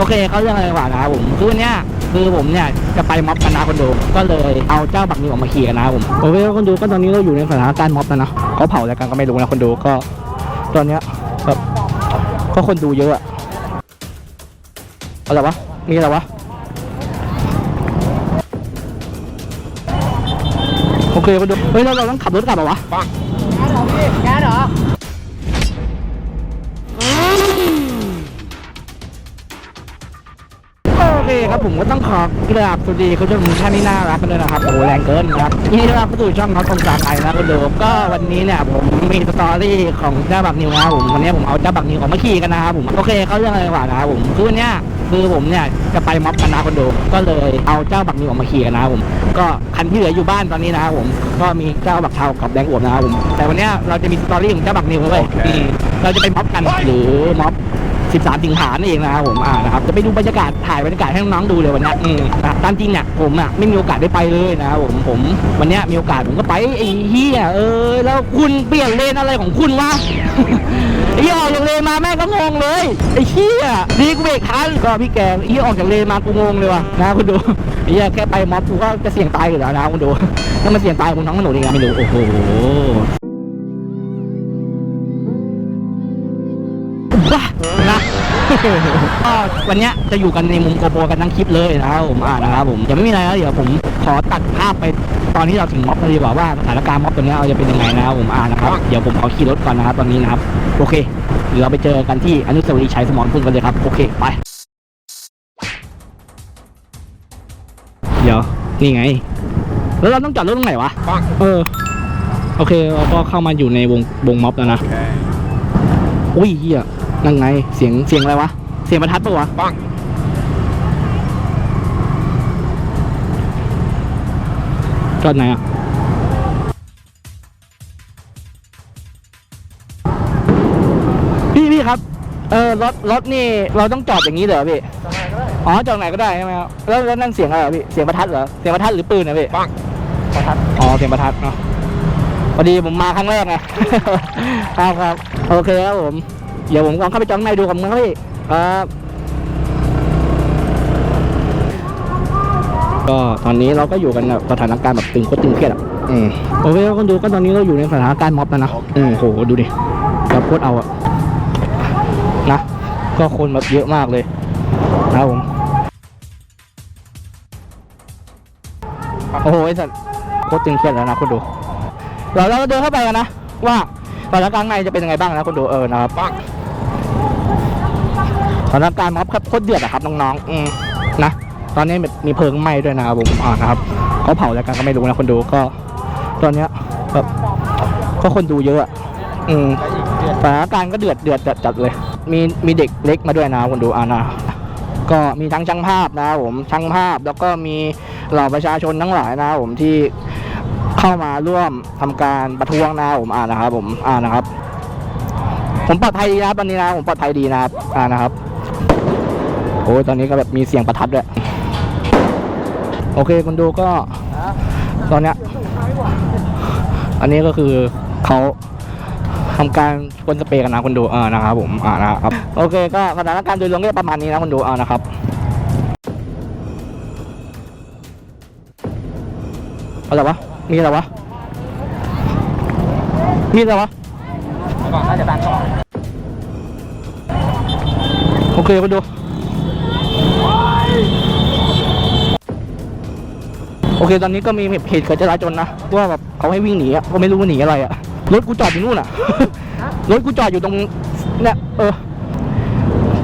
โอเคเขาเรื่องอะไรกว่านะครับผมคือเนี้ยคือผมเนี่ยจะไปม็อบกันนะคนดูก็เลยเอาเจ้าบักนิวออกมาขี่กันนะผมโอเคคนดูก็ตอนนี้เราอยู่ในสถานการณ์ม็อบแล้วนะเขาเผาอะไรกันก็ไม่รู้นะคนดูก็ ตอนเนี้ยแบบก็คนดูเยอะอะอะไรวะมีอะไรวะโอเคคนดูเฮ้ยเราเราต้องขับรถกลับเหรอวะโอเคครับ ผมก็ต้องขอกราบสวัสดีคุณผู้ชมท่านที่น่ารักกันด้วยนะครับโอ้โหแรงเกินครับยินดีต้อนรับเข้าสู่ช่องเขาตรงสารไทยนะคุณดูก็วันนี้เนี่ยผมมีสตอรี่ของเจ้าบักนิวนะครับผมวันนี้ผมเอาเจ้าบักนิวออกมาขี่กันนะครับผมโอเคเขาเรื่องอะไรดีกว่านะครับผมคือวันเนี้ยคือผมเนี่ยจะไปม็อบกันนะคุณดูก็เลยเอาเจ้าบักนิวออกมาขี่กันนะครับผมก็คันที่เหลืออยู่บ้านตอนนี้นะครับผมก็มีเจ้าบักเทากับแดงอวบนะครับผมแต่วันเนี้ยเราจะมีสตอรี่ของเจ้าบักนิวเลยอืมเราจะไปม็อบกันหรือม็อบ 13 สิงหานั่นเองนะครับผมอ่านะครับจะไปดูบรรยากาศถ่ายบรรยากาศให้น้องๆดูเลยวันนี้อืมนะครับตามจริงเนี่ยผมอะไม่มีโอกาสได้ไปเลยนะครับผมผมวันเนี้ยมีโอกาสผมก็ไปไอ้เฮียเออแล้วคุณเปลี่ยนเลนอะไรของคุณวะ ไอ้เหี้ยออกจากเลนมาแม่งก็งงเลยไอ้เฮียดีกูเบรกทันก็พี่แกไอ้เฮียออกจากเลนมากูงงเลยว่ะนะคุณดูไอ้เฮียแค่ไปม็อบกูก็จะเสี่ยงตายอยู่แล้วนะคุณดูถ้ามันเสี่ยงตายบนท้องถนนอีกนะไม่รู้โอ้โห ก็วันเนี้ยจะอยู่กันในมุมโกโปรกันทั้งคลิปเลยนะครับผมอ่านะครับผมยังไม่มีอะไรแล้วเดี๋ยวผมขอตัดภาพไปตอนที่เราถึงม็อบเลยดีกว่าว่าสถานการณ์ม็อบตัวเนี้ยเราจะเป็นยังไงนะครับผมอ่านะครับเดี๋ยวผมขอขี่รถก่อนนะครับตอนนี้นะครับโอเคเดี๋ยวเราไปเจอกันที่อนุสาวรีย์ชัยสมรภูมิกันเลยครับโอเคไป เดี๋ยวนี่ไง แล้วเราต้องจอดรถตรงไหนวะเออโอเคเราก็เข้ามาอยู่ในวงวงม็อบแล้วนะอุ้ยเฮีย นั่งไง เสียงเสียงอะไรวะ เสียงประทัดปะวะปังจอดไหนอะพี่พี่ครับ เออรถรถนี่เราต้องจอดอย่างนี้เหรอพี่อ๋อจอดไหนก็ได้ใช่ไหมครับแล้วแล้วนั่นเสียงอะไรอะพี่เสียงประทัดเหรอเสียงประทัดหรือปืนนะพี่ปังประทัดอ๋อเสียงประทัดเนาะพอดีผมมาครั้งแรกไง ครับครับโอเคครับผม เดี๋ยวผมลองเข้าไปจองในดูกับมึงครับพี่ครับก็ตอนนี้เราก็อยู่กันแบบสถานการณ์แบบตึงโคตรตึงเครียดอะอืมโอเคครับคนดูก็ตอนนี้เราอยู่ในสถานการณ์ม็อบแล้วนะอืมโหดูดิแบบโคตรเอาอะนะก็คนแบบเยอะมากเลยนะครับผมโอ้โหไอ้สัตว์โคตรตึงเครียดแล้วนะคุณดูเราเราเดินเข้าไปกันนะว่าสถานการณ์ในจะเป็นยังไงบ้างนะคุณดูเออนะครับปัง สถานการณ์ม็อบครับโคตรเดือดอะครับน้องๆอืมนะตอนนี้มีเพลิงไหม้ด้วยนะครับผมอ่านะครับเขาเผาอะไรกันก็ไม่รู้นะคนดูก็ ตอนเนี้ยแบบก็คนดูเยอะอะอืมสถานการณ์ก็เดือดเดือดจัดเลย มีมีเด็กเล็กมาด้วยนะคนดูอ่านะก็มีทั้งช่างภาพนะผมช่างภาพแล้วก็มีเหล่าประชาชนทั้งหลายนะผมที่เข้ามาร่วมทำการประท้วงนะผมอ่านะครับผมอ่านะครับ ผมปลอดภัยดีนะครับตอนนี้นะผมปลอดภัยดีนะครับอ่านะครับ อ้ยตอนนี้ก็แบบมีเสียงประทัดด้วย โอเคคุณดูก็ ตอนเนี้ยอันนี้ก็คือเขาทำการพ่นสเปรย์กันนะคุณดูเออนะครับผมอ่านะครับโอเคก็สถานการณ์โดยรวมก็ประมาณนี้นะคุณดูเอานะครับอะไรวะมีอะไรวะมีอะไรวะก่อนน่าจะดันก่อนโอเคคุณดู โอเคตอนนี้ก็มีเหตุเกิดจราจนนะว่าแบบเขาให้วิ่งหนีอะก็ไม่รู้ว่าหนีอะไรอะรถกูจอดอยู่นู่นอะรถกูจอดอยู่ตรงเนี่ยเออ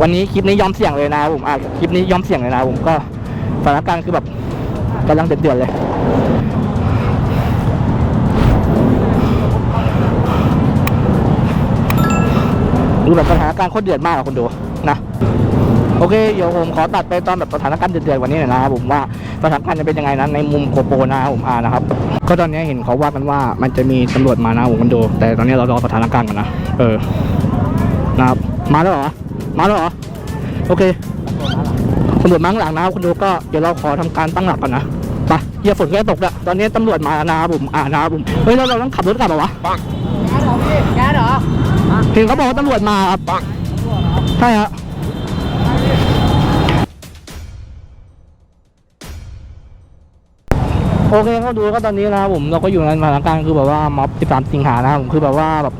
วันนี้คลิปนี้ยอมเสี่ยงเลยนะครับผมอะคลิปนี้ยอมเสี่ยงเลยนะครับผมก็สถานการณ์คือแบบกำลังเดือดๆเลยดูแบบสถานการณ์โคตรเดือดมากอะคนดูนะ โอเค เดี๋ยวผมขอตัดไปตอนแบบสถานการณ์เดือดๆกวันนี้หน่อยนะครับผมว่าสถานการณ์จะเป็นยังไงนะในมุมโกโปรนะครับผมอ่านะครับก็ตอนนี้เห็นเขาว่ากันว่ามันจะมีตำรวจมานะผมคนดูแต่ตอนนี้เรารอสถานการณ์กันนะเออนะครับมาแล้วเหรอมาแล้วเหรอโอเคตำรวจมาข้างหลังนะครับคุณดูก็เดี๋ยวเราขอทำการตั้งหลักก่อนนะไปเฮียฝนก็จะตกแล้วตอนนี้ตำรวจมานะครับผมอ่านะครับผมเฮ้ยแล้วเราต้องขับรถกลับเหรอวะปังเห็นเขาบอกว่าตำรวจมาครับปังใช่ฮะ โอเคก็ดูก็ตอนนี้นะครับผมเราก็อยู่ในสถานการณ์คือแบบว่าม็อบ 13 สิงหานะครับผมคือแบบว่าแบบ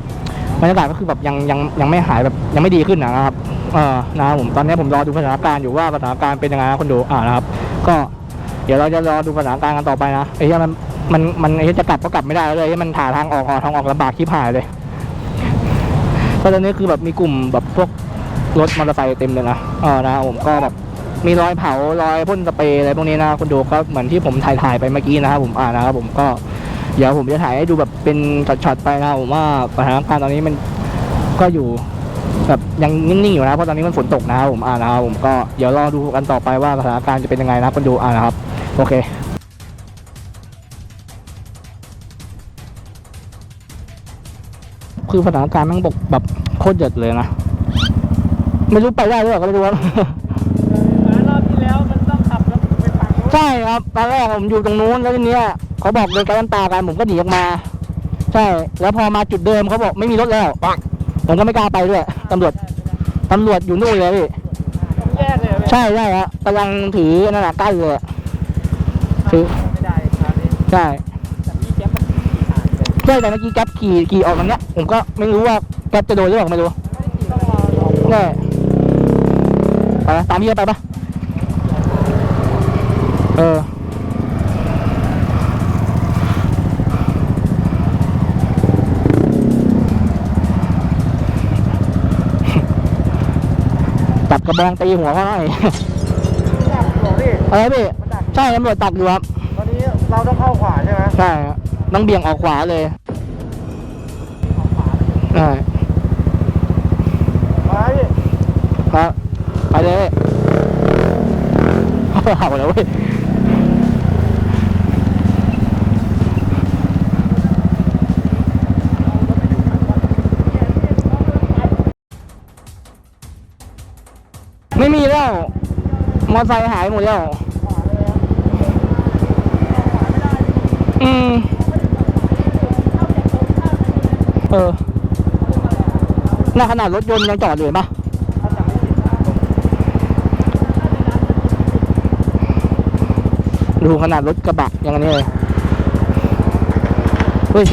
บรรยากาศก็คือแบบยังยังยังไม่หายแบบยังไม่ดีขึ้นนะครับเออนะครับผมตอนนี้ผมรอดูสถานการณ์อยู่ว่าสถานการณ์เป็นยังไงนะคนดูอ่านะครับ ก็เดี๋ยวเราจะรอดูสถานการณ์กันต่อไปนะไอ้ที่มันมันมันไอ้ที่จะกลับก็กลับไม่ได้แล้วเลยที่มันหาทางออกหาทางออกลำบากที่ผ่ายเลยก็ตอนนี้คือแบบมีกลุ่มแบบพวกรถมอเตอร์ไซค์เต็มเลยนะเออนะครับผมก็แบบ มีรอยเผารอยพ่นสเปรย์อะไรพวกนี้นะคุณดูก็เหมือนที่ผมถ่ายถ่ายไปเมื่อกี้นะครับผมอ่านะครับผมก็เดี๋ยวผมจะถ่ายให้ดูแบบเป็นช็อตๆไปนะผมว่าสถานการณ์ตอนนี้มันก็อยู่แบบยังนิ่งๆอยู่นะเพราะตอนนี้มันฝนตกนะครับผมอ่านะครับผมก็เดี๋ยวรอดูกันต่อไปว่าสถานการณ์จะเป็นยังไงนะคุณดูอ่านะครับโอเคคือสถานการณ์แมันบกแบบโคตรเดือดเลยนะ ไม่รู้ไปได้หรือเปล่าก็ไม่รู้ว่า ใช่ครับตอนแรกผมอยู่ตรงนู้นแล้วทีเนี้ยเขาบอกเดินกันน้ำตากันผมก็หนีออกมา ใช่ แล้วพอมาจุดเดิมเขาบอกไม่มีรถแล้วปังผมก็ไม่กล้าไปด้วยตำรวจตำรวจอยู่นู่นเลยพี่ต้องแยกเลยเหรอใช่ใช่ฮะกำลังถือนั่นแหะใกล้เลยอะถือไม่ได้คราวนี้ใช่แต่พี่แจ๊บมันขี่ผ่านไปใช่แต่เมื่อกี้แก๊ปขี่ขี่ออกตรงเนี้ยผมก็ไม่รู้ว่าแก๊ปจะโดนหรือเปล่าไม่รู้ต้องรอรอแน่ไปนะตามพี่ไปปะ เออจับกระบองตีหัวเขาหน่อยดักหลงพี่อะไรพี่ มันดักใช่ตำรวจตักอยู่ครับ ตอนนี้เราต้องเข้าขวาใช่ไหมใช่ครับต้องเบี่ยงออกขวาเลยเข้าขวาใช่มาพี่ครับไปเลย เห่าแล้วเว้ย แล้ว มอไซค์หายหมดแล้ว อืม เออน่าขนาดรถยนต์ยังจอดอยู่เห็นปะดูขนาดรถกระบะอย่างนี้เลยเฮ้ย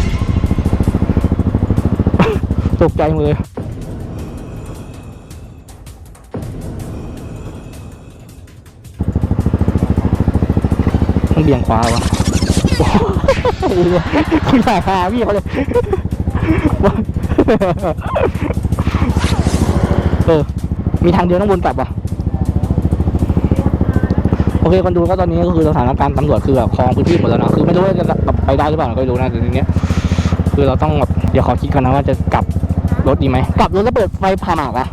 ตกใจหมดเลยต้อ บี่ยงขวาวะโอ้โหคุณถ่ายหาพี่เขาเลยเออ มีทางเดียวต้องวนกลับวะโอเคคนดูก็ตอนนี้ก็คือสถานการณ์ตำรวจคือแบบคลองพื้นที่หมดแล้วนะคือไม่รู้ว่าจะแบบไปได้หรือเปล่าก็ไม่รู้นะแต่ทีเนี้ยคือเราต้องแบบเดี๋ยวขอคิดกันนะว่าจะกลับรถดีไหมกลับรถแล้วเปิดไฟผ่าหมากอะ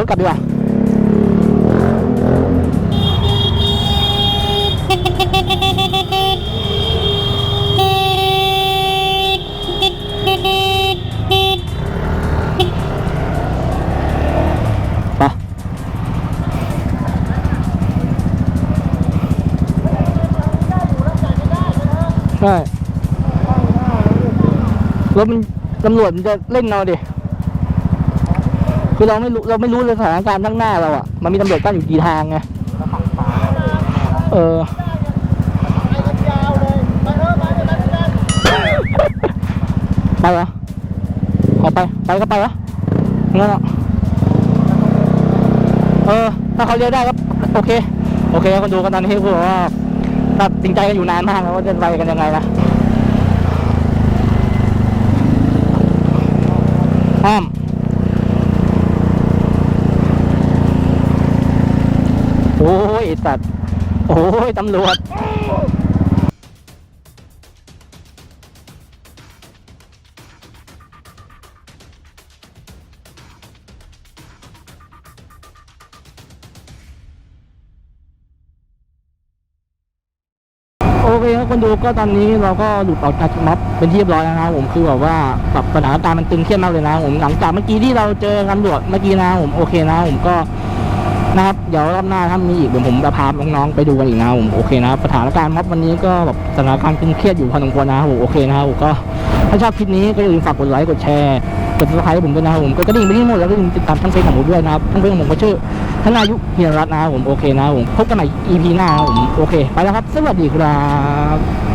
วนรถกลับดีกว่าไปใช่รถมันตำรวจมันจะเล่นเราดิ คือเราไม่รู้เราไม่รู้เลยสถานการณ์ข้างหน้าเราอะ มันมีตำรวจกั้นอยู่กี่ทางไงเออไปเหรอเอาไป ไปก็ไปวะงั้นอะเออ ถ้าเขาเรียกได้ก็โอเค โอเคคนดูกันตอนนี้คือว่าตัดสินใจกันอยู่นานมากแล้วว่าจะไปกันยังไงนะห้าม โอ้ยไอ้สัตว์โอ้ยตำรวจโอเคครับคนดูก็ตอนนี้เราก็หลุดออกจากม็อบเป็นที่เรียบร้อยแล้วนะครับผมคือแบบว่าแบบสถานการณ์มันตึงเครียดมากเลยนะผมหลังจากเมื่อกี้ที่เราเจอตำรวจเมื่อกี้นะผมโอเคนะผมก็ นะครับ เดี๋ยวรอบหน้าถ้ามีอีกเดี๋ยวผมจะพาน้องๆไปดูกันอีกนะครับผมโอเคนะครับสถานการณ์ม็อบวันนี้ก็แบบสถานการณ์ตึงเครียดอยู่พอสมควรนะครับผมโอเคนะครับผมก็ถ้าชอบคลิปนี้ก็อย่าลืมฝากกดไลค์กดแชร์กดซับสไครต์ผมด้วยนะครับผมกดกระดิ่งไปที่หมดแล้วก็อย่าลืมติดตามช่องเฟซของผมด้วยนะครับช่องเฟซของผมก็ชื่อธนายุเฮียรัตน์นะครับผมโอเคนะครับผมพบกันใหม่ EP หน้าครับผมโอเค ไปแล้วครับ สวัสดีครับ